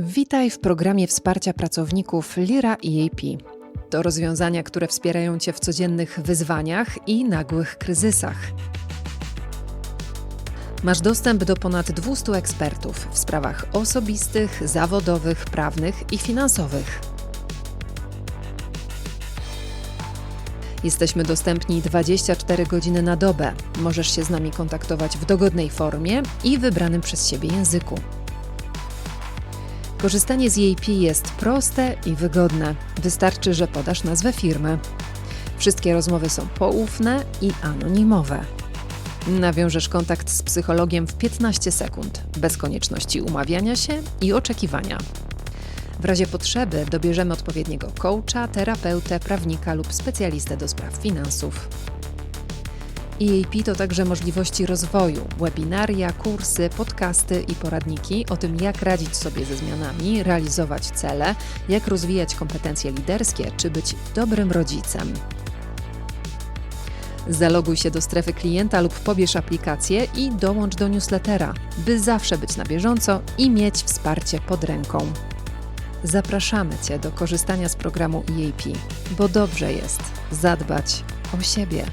Witaj w programie wsparcia pracowników Lira EAP. To rozwiązania, które wspierają Cię w codziennych wyzwaniach i nagłych kryzysach. Masz dostęp do ponad 200 ekspertów w sprawach osobistych, zawodowych, prawnych i finansowych. Jesteśmy dostępni 24 godziny na dobę. Możesz się z nami kontaktować w dogodnej formie i wybranym przez siebie języku. Korzystanie z EAP jest proste i wygodne. Wystarczy, że podasz nazwę firmy. Wszystkie rozmowy są poufne i anonimowe. Nawiążesz kontakt z psychologiem w 15 sekund, bez konieczności umawiania się i oczekiwania. W razie potrzeby dobierzemy odpowiedniego coacha, terapeutę, prawnika lub specjalistę do spraw finansów. EAP to także możliwości rozwoju, webinaria, kursy, podcasty i poradniki o tym, jak radzić sobie ze zmianami, realizować cele, jak rozwijać kompetencje liderskie czy być dobrym rodzicem. Zaloguj się do strefy klienta lub pobierz aplikację i dołącz do newslettera, by zawsze być na bieżąco i mieć wsparcie pod ręką. Zapraszamy Cię do korzystania z programu EAP, bo dobrze jest zadbać o siebie.